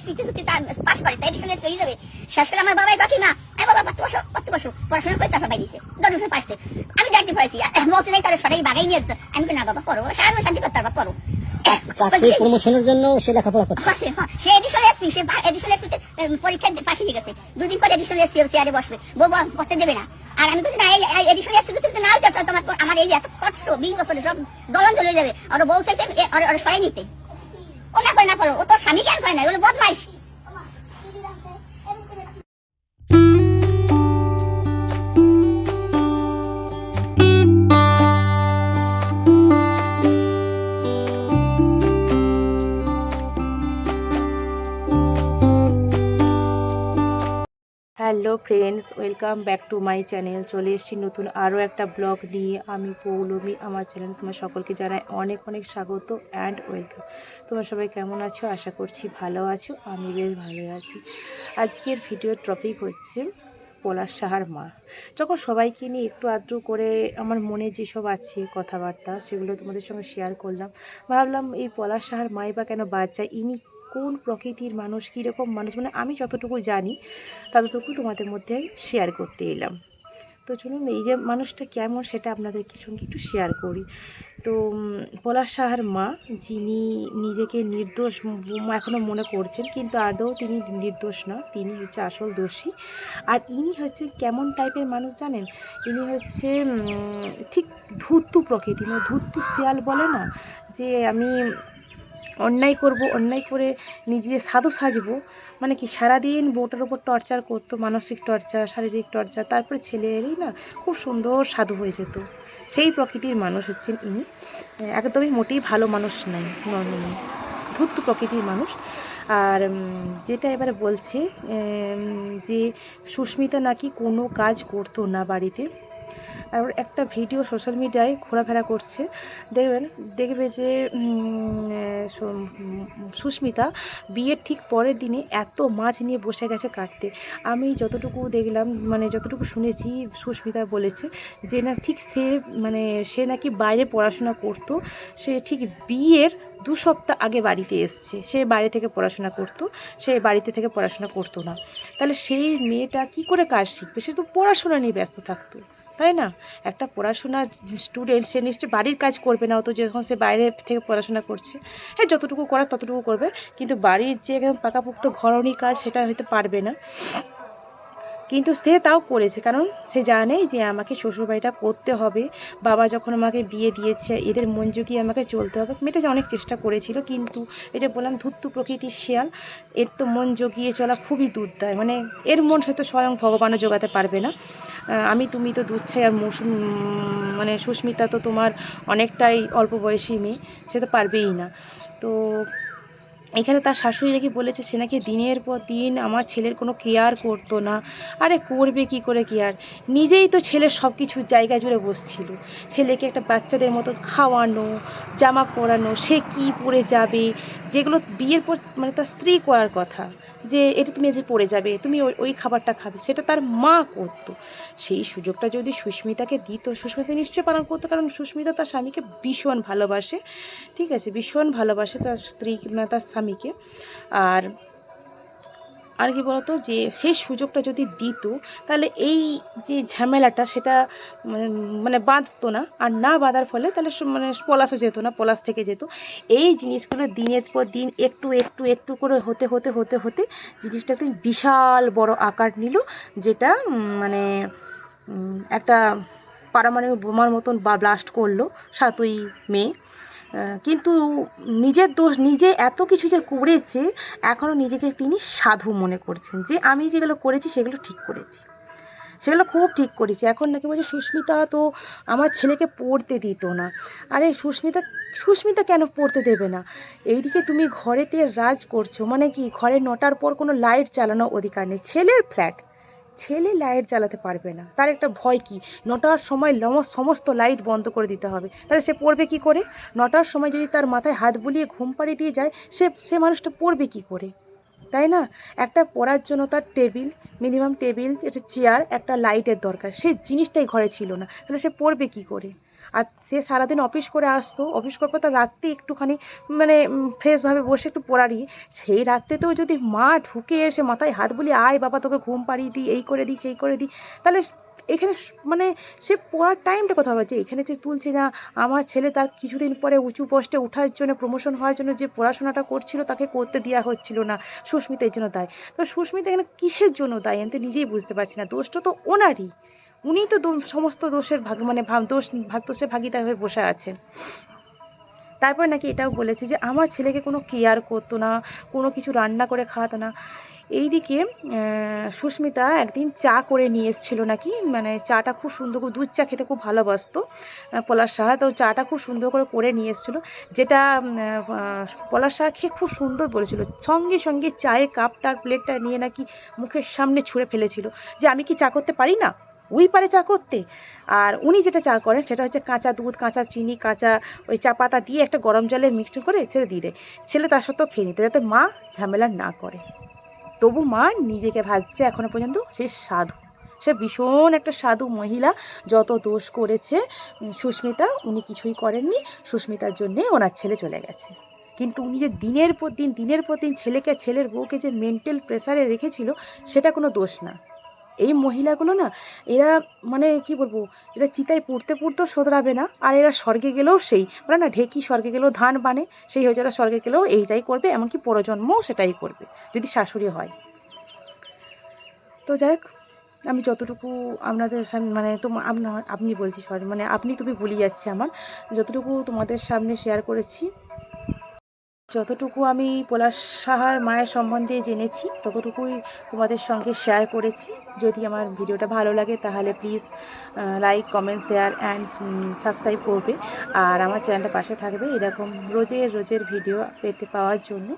এসসিতে যদি পাস করে তাই এসসি হয়ে যাবে শেষ করে আমার বাবাই বাকি না এই বাবা বাচ্চা বসো বাচ্চা বসো। পড়াশোনা করে তারপর বাইরেছে দশ বছর আমি দেখতে পাইছি বলতে নাই তারা সবাই বাগাই নিয়ে। আমি না বাবা পড়ো। সারা শান্তি করতে পারবা পড়ো। চাকরি প্রমোশনের জন্য সে লেখাপড়া করতে হ্যাঁ, সে এডিশনাল এসপি সে এডিশনাল এসপিতে পরীক্ষা পাশে গেছে। দুদিন পরে এডিশনাল এসপি চেয়ারে বসবে। বউ পড়তে দেবে না। আর আমি বলছি না এই এডিশনাল এসপি যদি নাও তোমার আমার এই এত কষ্ট বিশ বছরে সব দলন চলে যাবে। আর বউ চাইতে সরাই নিতে। Hello friends welcome back to my channel চলে এসেছি নতুন আরও একটা ব্লগ নিয়ে। আমি পৌলমী, আমার চ্যানেল তোমার সকলকে জানাই অনেক অনেক স্বাগত অ্যান্ড ওয়েলকাম তোমরা সবাই কেমন আছো? আশা করছি ভালো আছো। আমি বেশ ভালো আছি। আজকের ভিডিওর টপিক হচ্ছে পলাশ সাহার মা। যখন সবাইকে নিয়ে একটু আধটু করে আমার মনে যেসব আছে কথাবার্তা, সেগুলো তোমাদের সঙ্গে শেয়ার করলাম, ভাবলাম এই পলাশ সাহার মাই বা কেন যায়? ইনি কোন প্রকৃতির মানুষ? কীরকম মানুষ? মানে আমি যতটুকু জানি, ততটুকু তোমাদের মধ্যে শেয়ার করতে এলাম। তো চলুন এই যে মানুষটা কেমন সেটা আপনাদের সঙ্গে একটু শেয়ার করি। তো পলাশ সাহার মা, যিনি নিজেকে নির্দোষ এখনও মনে করছেন, কিন্তু আদৌ তিনি নির্দোষ না, তিনি হচ্ছে আসল দোষী। আর ইনি হচ্ছে কেমন টাইপের মানুষ জানেন? ইনি হচ্ছে ঠিক ধূর্ত প্রকৃতি মানে ধূর্ত শিয়াল বলে না, যে আমি অন্যায় করব, অন্যায় করে নিজে সাধু সাজবো মানে কি, সারাদিন বউটার উপর টর্চার করতো, মানসিক টর্চার শারীরিক টর্চার তারপরে ছেলে এলেই না খুব সুন্দর সাধু হয়ে যেত। সেই প্রকৃতির মানুষ হচ্ছেন ইনি। একদমই মোটেই ভালো মানুষ নাই নন- ধূর্ত প্রকৃতির মানুষ। আর যেটা এবারে বলছে যে সুস্মিতা নাকি কোনো কাজ করতো না বাড়িতে আর একটা ভিডিও সোশ্যাল মিডিয়ায় ঘোরাফেরা করছে। দেখবেন, দেখবে যে সুস্মিতা বিয়ের ঠিক পরের দিনে এত মাছ নিয়ে বসে গেছে কাটতে আমি যতটুকু দেখলাম মানে যতটুকু শুনেছি, সুস্মিতা বলেছে যে, না, ঠিক সে মানে সে নাকি বাইরে পড়াশোনা করতো। সে ঠিক বিয়ের দু সপ্তাহ আগে বাড়িতে এসছে। সে বাইরে থেকে পড়াশোনা করতো, সে বাড়িতে থেকে পড়াশোনা করতো না। তাহলে সেই মেয়েটা কি করে কাজ শিখবে? সে তো পড়াশোনা নিয়ে ব্যস্ত থাকতো। তাই না? একটা পড়াশোনা স্টুডেন্ট সে নিশ্চয়ই বাড়ির কাজ করবে না অত যখন সে বাইরে থেকে পড়াশোনা করছে। হ্যাঁ যতটুকু করার ততটুকু করবে। কিন্তু বাড়ির যে একদম পাকাপোক্ত ঘরনি কাজ সেটা হয়তো পারবে না। কিন্তু সে তাও করেছে। কারণ সে জানে যে আমাকে শ্বশুরবাড়িটা করতে হবে। বাবা যখন আমাকে বিয়ে দিয়েছে, এদের মন জুগিয়ে আমাকে চলতে হবে। মেয়েটা অনেক চেষ্টা করেছিল, কিন্তু এই যে বললাম ধূর্ত প্রকৃতির শিয়াল, এর তো মন জগিয়ে চলা খুবই দূর দেয় মানে এর মন হয়তো স্বয়ং ভগবানও জোগাতে পারবে না। আমি, তুমি তো দুধ ছাই আর মৌসুম মানে সুস্মিতা তো তোমার অনেকটাই অল্প বয়সী মেয়ে, সে তো পারবেই না। তো এখানে তার শাশুড়ি নাকি বলেছে, সে নাকি দিনের পর দিন আমার ছেলের কোনো কেয়ার করতো না। আরে করবে কি করে কেয়ার? নিজেই তো ছেলের সব কিছু জায়গা জুড়ে বসছিল। ছেলেকে একটা বাচ্চাদের মতো খাওয়ানো, জামা পরানো, সে কি পরে যাবে? যেগুলো বিয়ের পর মানে তার স্ত্রী করার কথা, যে এটা তুমি যে পড়ে যাবে, তুমি ওই খাবারটা খাবে, সেটা তার মা করতো। সেই সুযোগটা যদি সুস্মিতাকে দিত, সুস্মিতা নিশ্চয়ই পালন করতো, কারণ সুস্মিতা তার স্বামীকে ভীষণ ভালোবাসে। ঠিক আছে, ভীষণ ভালোবাসে তার স্ত্রী তার স্বামীকে। আর আর কি বলতো যে, সেই সুযোগটা যদি দিত, তাহলে এই যে ঝামেলাটা সেটা মানে বাঁধতো না। আর না বাঁধার ফলে তাহলে মানে পলাশও যেত না, পলাশ থেকে যেত। এই জিনিসগুলো দিনের পর দিন একটু একটু একটু করে হতে হতে হতে হতে জিনিসটা একটু বিশাল বড় আকার নিল, যেটা মানে একটা পারমাণবিক বোমার মতন বা ব্লাস্ট করল সাতই মে। কিন্তু নিজের দোষ, নিজে এত কিছু যে করেছে এখনও নিজেকে তিনি সাধু মনে করছেন যে আমি যেগুলো করেছি সেগুলো ঠিক করেছি। সেগুলো খুব ঠিক করেছি। এখন নাকি বলছে, সুস্মিতা তো আমার ছেলেকে পড়তে দিত না। আরে, সুস্মিতা সুস্মিতা কেন পড়তে দেবে না? এইদিকে তুমি ঘরেতে রাজ করছ মানে কি? ঘরে নটার পর কোনো লাইট চালানো অধিকার নেই। ছেলের ফ্ল্যাট ছেলে লাইট জ্বালাতে পারবে না। তার একটা ভয় কি? নটার সময় সমস্ত লাইট বন্ধ করে দিতে হবে। তাহলে সে পড়বে কি করে? নটার সময় যদি তার মাথায় হাত বুলিয়ে ঘুম পাড়িয়ে দিয়ে যায়, সে সে মানুষটা পড়বে কি করে? তাই না? একটা পড়ার জন্য তার টেবিল মিনিমাম টেবিল একটা চেয়ার একটা লাইটের দরকার। সেই জিনিসটাই ঘরে ছিল না। তাহলে সে পড়বে কি করে? আর সে সারাদিন অফিস করে আসতো, অফিস করার পর তার রাত্রে একটুখানি মানে ফ্রেশভাবে বসে একটু পড়ারই সেই রাত্রেতেও যদি মা ঢুকে এসে মাথায় হাত বলি আয় বাবা, তোকে ঘুম পাড়িয়ে দিই, এই করে দিই, সেই করে দিই, তাহলে এখানে মানে সে পড়ার টাইমটা কথা বলছে এখানে যে তুলছে না, আমার ছেলে তার কিছুদিন পরে উঁচু পোস্টে ওঠার জন্য প্রমোশন হওয়ার জন্য যে পড়াশোনাটা করছিল, তাকে করতে দেওয়া হচ্ছিল না সুস্মিতা এই জন্য দায়। তো সুস্মিতা এখানে কিসের জন্য দায়? আমি তো নিজেই বুঝতে পারছি না দোষটা তো ওনারই। উনিই তো সমস্ত দোষের ভাগ মানে ভাব দোষ, ভাগ দোষে ভাগিদার হয়ে বসে আছেন। তারপর নাকি এটাও বলেছে যে, আমার ছেলেকে কোনো কেয়ার করতো না, কোনো কিছু রান্না করে খাওয়াতো না। এইদিকে সুস্মিতা একদিন চা করে নিয়ে এসেছিল নাকি মানে চাটা খুব সুন্দর করে, দুধ চা খেতে খুব ভালোবাসতো। পলাশ সাহা তো চাটা খুব সুন্দর করে করে নিয়ে এসেছিল, যেটা পলাশ সাহা খেয়ে খুব সুন্দর বলেছিল। সঙ্গে সঙ্গে চায়ের কাপটা, প্লেটটা নিয়ে নাকি মুখের সামনে ছুঁড়ে ফেলেছিল। যে, আমি কি চা করতে পারি না? ওই পারে চা করতে। আর উনি যেটা চা করেন সেটা হচ্ছে কাঁচা দুধ, কাঁচা চিনি, কাঁচা ওই চা পাতা দিয়ে একটা গরম জলে মিক্সড করে ছেড়ে দিয়ে দেয়। ছেলে তার সত্ত্বেও খেয়ে নিতে যাতে মা ঝামেলা না করে। তবু মা নিজেকে ভাবছে এখনও পর্যন্ত সে সাধু। সে ভীষণ একটা সাধু মহিলা। যত দোষ করেছে সুস্মিতা, উনি কিছুই করেননি। সুস্মিতার জন্যে ওনার ছেলে চলে গেছে। কিন্তু উনি যে দিনের পর দিন, দিনের পর দিন ছেলেকে, ছেলের বউকে যে মেন্টাল প্রেসারে রেখেছিল, সেটা কোনো দোষ না। এই মহিলাগুলো না, এরা মানে কি বলব, এরা চিতায় পুড়তে পুড়তেও শোধরাবে না, আর এরা স্বর্গে গেলেও সেই মানে না ঢেকি স্বর্গে গেলেও ধান বানে, সেই হচ্ছে এরা স্বর্গে গেলেও এইটাই করবে, এমনকি পরজন্মও সেটাই করবে, যদি শাশুড়ি হয়। তো যাই আমি যতটুকু আপনাদের সামনে মানে আপনার আপনি বলছি সরি মানে আপনি তুমি ভুলে যাচ্ছে আমার, যতটুকু তোমাদের সামনে শেয়ার করেছি যতটুকু আমি পলাশ সাহার মায়ের সম্বন্ধে জেনেছি, ততটুকুই তোমাদের সঙ্গে শেয়ার করেছি। যদি আমার ভিডিওটা ভালো লাগে, তাহলে please like comment share and subscribe করবে। আর আমার চ্যানেলটা পাশে থাকবে এরকম রোজের রোজের ভিডিও পেতে পাওয়ার জন্য।